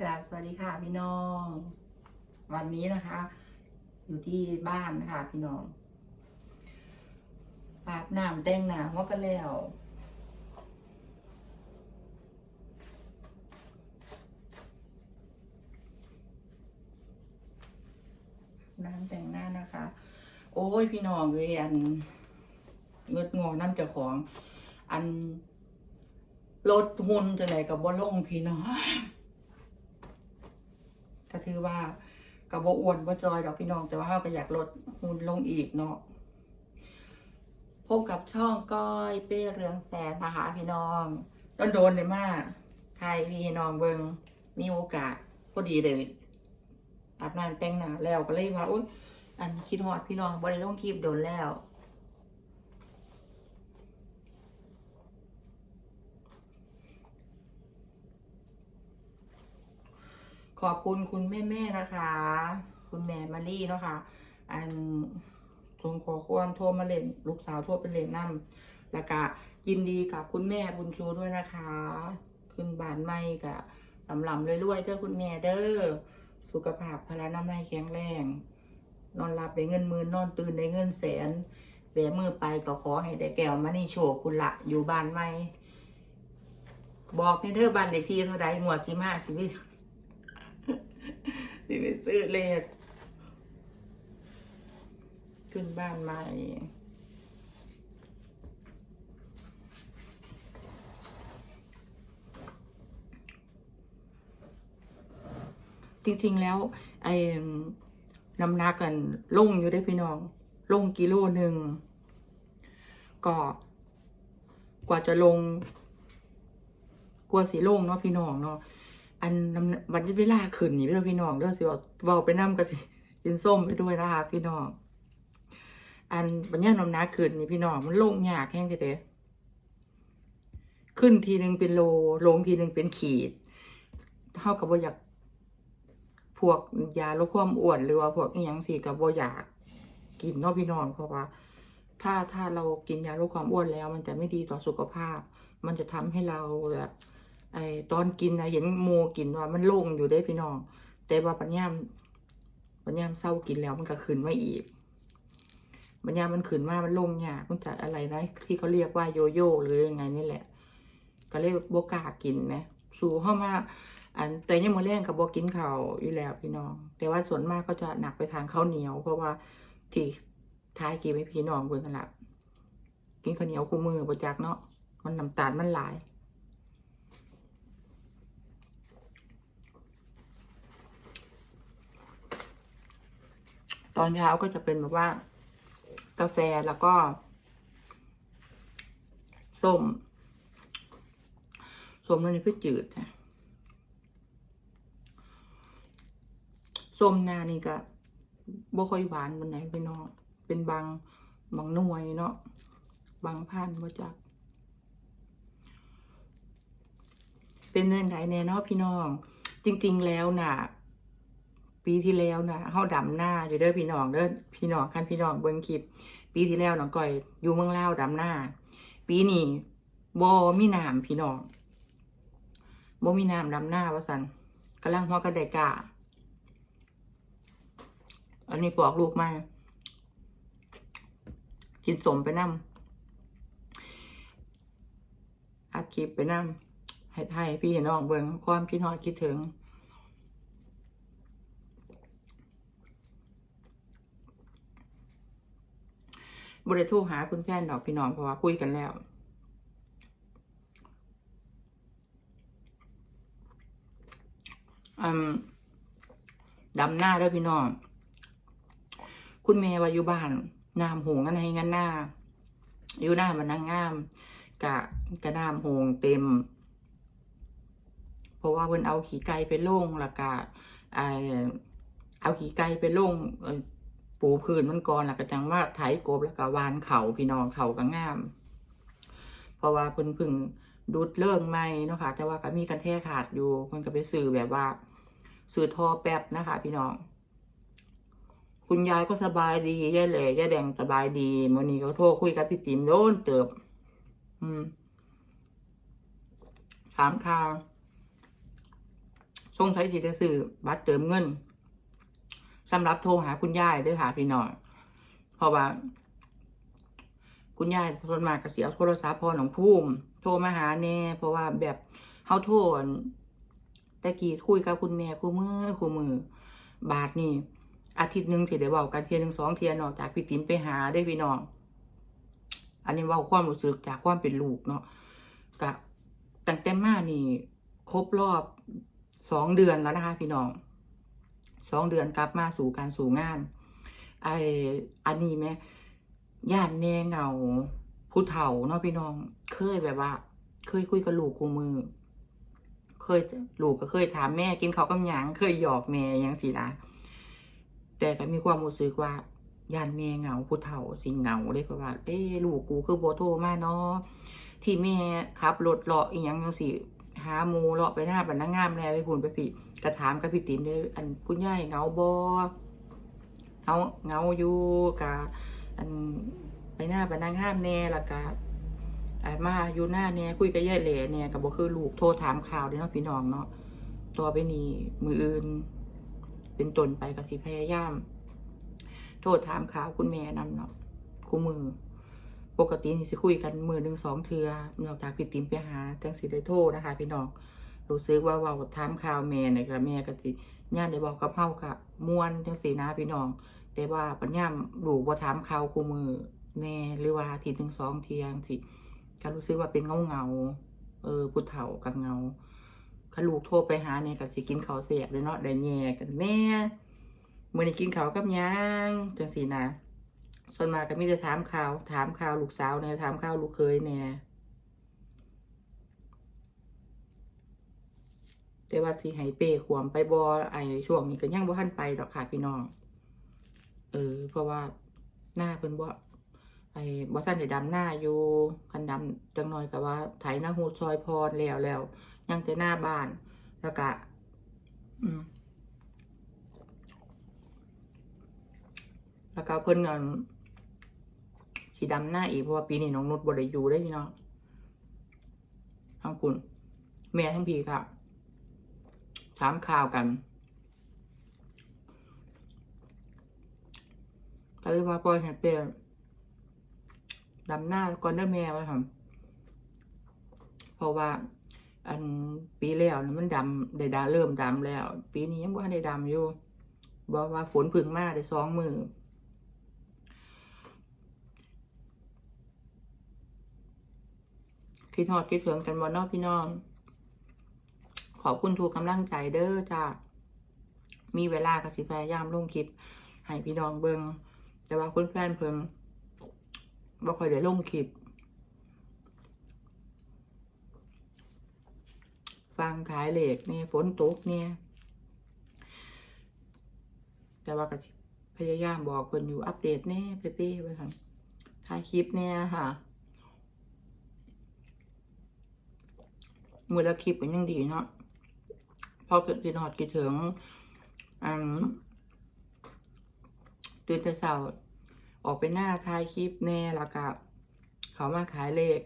กราบสวัสดีค่ะพี่น้อง วันนี้นะคะ อยู่ที่บ้านนะคะพี่น้องอาบน้ำแต่งหน้าว่ากันแล้วน้ำแต่งหน้านะคะ โอ้ยพี่น้องเลยอันเงืดงอน้ำเจ้าของ อันรถหุ่นจะไหนกับบ่ลงพี่น้อง ก็ถือว่ากับบ่อ้วนบ่จอยดอกพี่น้อง แต่ว่าเราก็อยากลดหุ่นลงอีกเนาะพบกับช่องก้อยเป้เรืองแสนนะคะพี่น้องต้นโดนเลยมากไทยพี่น้องเบิงมีโอกาสพอดีเลยอาบน้ำแต่งหน้าแล้วก็เลยว่าอุ้ยอันคิดฮอดพี่น้องบ่ได้ลงคลิปโดนแล้ว ขอบคุณคุณแม่แม่นะคะ คุณแม่มารี่เนาะค่ะ อันทรงขอความโทรมาเล่น ลูกสาวโทรไปเล่นน้ำแล้วก็ยินดีกับคุณแม่บุญชูด้วยนะคะ ขึ้นบานไม่กับลำลำรวยๆเด้อคุณแม่เด้อสุขภาพพลานามัยแข็งแรง นอนหลับได้เงินหมื่นนอนตื่นได้เงินแสนแบมือไปก็ขอให้ได้แก้วมานี่โชคคุณละอยู่บ้านไม่บอกในเด้อบ้านเลขที่เท่าใดหมวดสิมาสิวิ สิไปซื้อเลขขึ้นบ้านใหม่จริงๆแล้ว ไอ้น้ำหนักกันลงอยู่ได้พี่น้อง ลงกิโลหนึ่งก็กว่าจะลง กว่าสีลงเนาะพี่น้องเนาะ อันน้ำวันเวลาขึ้นนี่พี่น้องพี่น้องเด้อสิว่าเว้าไปน้ำก็สิกินส้มไปด้วยนะคะพี่น้อง อันบัญญัติน้ำหนักขึ้นนี่พี่น้องมันลงยากแห้งเด้ขึ้นทีหนึ่งเป็นโลลงทีหนึ่งเป็นขีด เท่ากับว่าอยากพวกยาลดความอ้วนหรือว่าพวกอีหยังสิกับบ่าอยากกินเนาะพี่น้องเพราะว่า ถ้าถ้าเรากินยาลดความอ้วนแล้ว มันจะไม่ดีต่อสุขภาพ มันจะทำให้เราแบบ ไอตอนกินนะเห็นโมกินว่ามันโล่งอยู่ได้พี่น้อง แต่ว่าปัญญามปัญญามเศร้ากินแล้วมันก็ขึ้นมาอีกปัญญามันขึ้นมามันโล่งยากมันจะอะไรนะที่เขาเรียกว่าโยโย่หรือยังไงนี่แหละ ก็เลยกโบกากินไหมสู่เข้ามาอันแต่ยังมาแรงกับบกินเขาอยู่แล้วพี่น้อง แต่ว่าส่วนมากก็จะหนักไปทางข้าวเหนียว เพราะว่าที่ท้ายกินไม่พี่น้องเบิ่งกันละกินข้าวเหนียวคู่มือประจักเนาะมันน้ำตาลมันหลาย ต อนเช้าก็จะเป็นแบบว่า กาแฟแล้วก็ส้มส้มนั่นนี่คือจืดนะส้มนานี่ก็บ่ค่อยหวานบนไหนพี่น้องเป็นบางบางหน่วยเนาะบางพันธุ์มาจากเป็นเรื่องไหนแน่นาะพี่น้อง จริง ๆ แล้วน่ะ ปีที่แล้วนะเฮาดำหน้าเด้อพี่น้องเด้อพี่น้องคันพี่น้องเบิ่งคลิป ปีที่แล้วน้องก้อยอยู่เมืองลาวดำหน้า ปีนี้บ่มีน้ำพี่น้องบ่มีน้ำดำหน้าว่าซั่นกำลังฮอกระไดกาอันนี้ปอกลูกมา กินสมไปนั่อัดคลิปไปนั่ให้ไทยพี่น้องเบิ่งความคิดฮอดคิดถึง บริทูหาคุณแฟนดอกพี่น้องเพราะว่าคุยกันแล้วดำหน้าด้วยพี่น้อง คุณเมย์วายู่บ้านน้ำหงกันให้งันหน้า อยู่หน้ามันนางงาม กะกะน้ำหงเต็ม เพราะว่าเพิ่นเอาขี้ไก่ไปลงแล้วก็ไอเอาขี้ไก่ไปลงเอ่อ ปูพื้นมันก่อนแล้วก็จังว่าไถกบแล้วก็วานเขาพี่น้องเขาก็งาม เพราะว่าเพิ่นพึ่งดูดเลิ่งไม่เนาะค่ะแต่ว่าก็มีกันแท้ขาดอยู่เพิ่นก็ไปซื้อแบบว่าซื้อทอแป๊บนะคะ พี่น้อง คุณยายก็สบายดียายเหล่ยายแดงสบายดีมื่อนี้ก็โทรคุยกับพี่ติ๋มโดนเติบ อืมถามข่าวส่งใช้สิได้ซื้อบัตรเติมเงิน สำหรับโทรหาคุณยายเด้วยค่ะพี่น้องเพราะว่า คุณยายส่วนมากก็เสียโทรศัพท์พอหนองพุ่มโทรมาหาแน่เพราะว่าแบบเฮาโทรอั่นแต่กี้คุยกับคุณแม่คู่มือคู่มือบาทนี่อาทิตย์หนึ่งสิได้เว้ากันเทียหนึ่งสองเทียเนาะจากพี่ติ๋มไปหาได้พี่น้อง อันนี้ว่าความรู้สึกจากความเป็นลูกเนาะกับตั้งแต่มานี่ ครบรอบสองเดือนแล้วนะคะพี่น้อง สองเดือนกลับมาสู่การสู่งาน ไออันนี้แม่ย่านแม่เหงาผู้เฒ่าเนาะพี่น้อง เคยแบบว่า เคยคุยกับลูกคูมือ เคยลูกก็เคยถามแม่กินข้าวกับหยังเคยหยอกแม่ยังสินะแต่ก็มีความรู้สึกว่าย่านแม่เหงาผู้เฒ่าสิเหงาเลยเพราะว่า เอ้ลูกกูคือโบโทรมาเนาะที่แม่ขับรถเลาะอีหยังจังสิ หาหมูเลาะไปหน้าบันนางงามแน่ไปพูนไปพี่กระถามกับพี่ติ๋มได้อันคุณยายเงาบ่เงาเงาอยู่กะอันไปหน้าบันนางงามแน่ละกะอามาอยู่หน้าเนี่ยคุยกับย่ายแหล่เนี่ยก็บอกคือลูกโทรถามข่าวเด้เนาะพี่น้องเนาะตัวไปนี่มืออื่น เป็นตนไปก็สิพยายาม โทรถามข่าวคุณแม่นำเนาะคู่มือ ปกตินี่สิคุยกันมือหนึ่งสองเทือนอกจากพี่ติ๋มไปหาจังสิได้โทรนะคะ พี่น้องรู้สึกว่าว่าถามข่าวแม่นี่ยก็แม่ก็สิย่านได้บอกกับเฮากับม่วนจังสีนะพี่น้อง แต่ว่าปัญญามลูกบ่ถามข่าวคู่มือแน่หรือว่าทิตย์หนึ่งสองเทียงสิก็รู้สึกว่าเป็นเงาเงาเออผู้เฒ่ากับเงาขาลูกโทรไปหาเนี่ยก็สิกินข้าวเสียบเลยเนาะได้แย่กันแม่เมื้อนี้กินข้าวกับยังจังซี่นะ ส่วนมากก็มีแต่ถามข่าว ถามข่าวลูกสาวเนี่ยถามข่าวลูกเคยเนี่ยแต่ว่าสิให้เป้ขวมไปบ่ไอช่วงนี้ก็ยังบ่ทันไปดอกค่ะพี่น้อง เออ เพราะว่าหน้าเพิ่นบ่ไอ้บ่ทันได้ดำหน้าอยู่คันดำจังหน่อยก็ว่าไถหน้าหูซอยพรแล้วแล้วยังแต่หน้าบ้าน แล้วก็อืมแล้วก็เพิ่นก็ สิดำหน้าอีกเพราะว่าปีนี้น้องนุชบ่ได้อยู่ได้พี่น้องทั้งคุณแม่ทั้งพี่ค่ะถามข่าวกันก็เลยว่าปล่อยให้เป็นดำหน้าก่อนได้แม่ว่าทำเพราะว่า อันปีแล้วมันดำได้ดาเริ่มดำแล้ว ปีนี้ยังบ่ทันได้ดำอยู่บอกว่าฝนพึ่งมากได้สองมือ คิดฮอดคิดถึงกันบ่นอกพี่น้อง ขอบคุณทุกกำลังใจเด้อจ้ามีเวลาก็สิพยายามลงคลิปให้พี่น้องเบิงแต่ว่าคุณแฟนเพิ่นบ่ค่อยได้ลงคลิป ฟังขายเหล็กเนี่ยฝนตกเนี่ยแต่ว่าก็พยายามบอกเพิ่นอยู่อัปเดตแน่เป๊ะๆไว้ค่ะถ่ายคลิปเนี่ยค่ะ มือละคลิปก็ยังดีเนาะพอเกิดกินหอดกินถึงอืมตื่นแต่เช้าออกไปหน้าถ่ายคลิปแน่แล้วก็เขามาขายเลข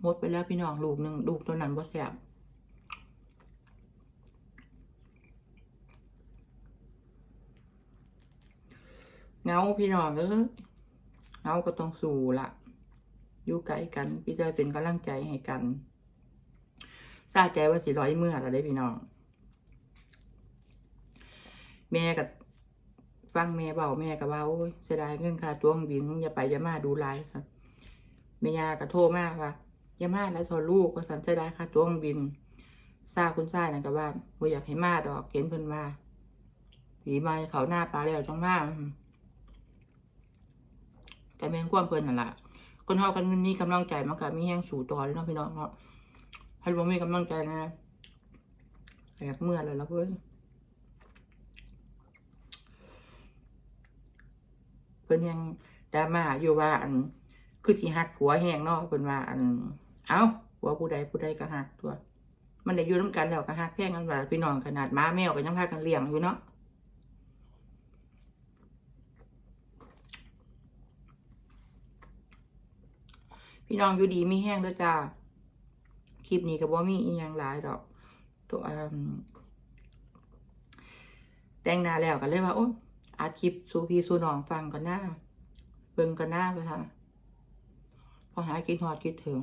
หมดไปแล้วพี่น้องลูกหนึ่งลูกตัวนั้นบ่แสบเงาพี่น้องเออ เงาก็ต้องสู้ละอยู่ไกลกันพี่ได้เป็นกำลังใจให้กันทราใจว่าสิร้อยเมื่อแล้วได้พี่น้องแม่กับฟังแม่เบาแม่กับว่าโอ้ยเสียดายเงินค่าตัวงบินอย่าไปอย่ามาดูไลฟ์ครับแม่ยาก็โทรมากว่าอย่ามาแล้วทอลูกก็สันเสียดายค่าตัวงบินซาคุณซ่านั่นก็ว่าบ่อยากให้มาดอกเห็นเพิ่นว่าผีมาเขาหน้าปลาแล้วจังมา แต่แม่นความเพิ่นนั่นแหละคนเฮากันมันมีกำลังใจมันก็มีแรงสู่ต่อเลยเนาะพี่น้องเนาะให้บ่มีกำลังใจนะแอกเมื่อแล้วละเพิ่นเพิ่นยังดราม่าอยู่ว่าอันคือสิหักผัวแห้งเนาะเพิ่นว่าอัน เอ้าผัวผู้ใดผู้ใดก็หักตัว มันได้อยู่นํกันแล้วก็หักแพงกันว่าพี่น้องขนาดหมาแมวก็ยังพากันเลี้ยงอยู่เนาะ พี่น้องอยู่ดีมีแห้งด้วยจ้า คลิปนี้ก็บ่มีอีหยังหลายดอก ตัวแต่งหน้าแล้วก็เลยว่าโอ้อัดคลิปสู่พี่สู่น้องฟังก่อนหน้า เบิ่งก่อนหน้าไปค่ะ พอหายคิดฮอดคิดถึง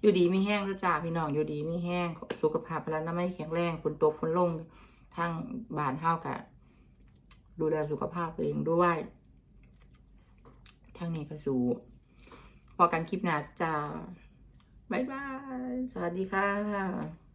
อยู่ดีมีแห้งแล้วจ้าพี่น้องอยู่ดีมีแห้ง สุขภาพพลานามัยแข็งแรงฝนตกฝนลงทางบ้านเฮากะดูแลสุขภาพตัวเองด้วย ทางนี้ก็สู่พอกันคลิปหน้าจ้าบ๊ายบาย สวัสดีค่ะ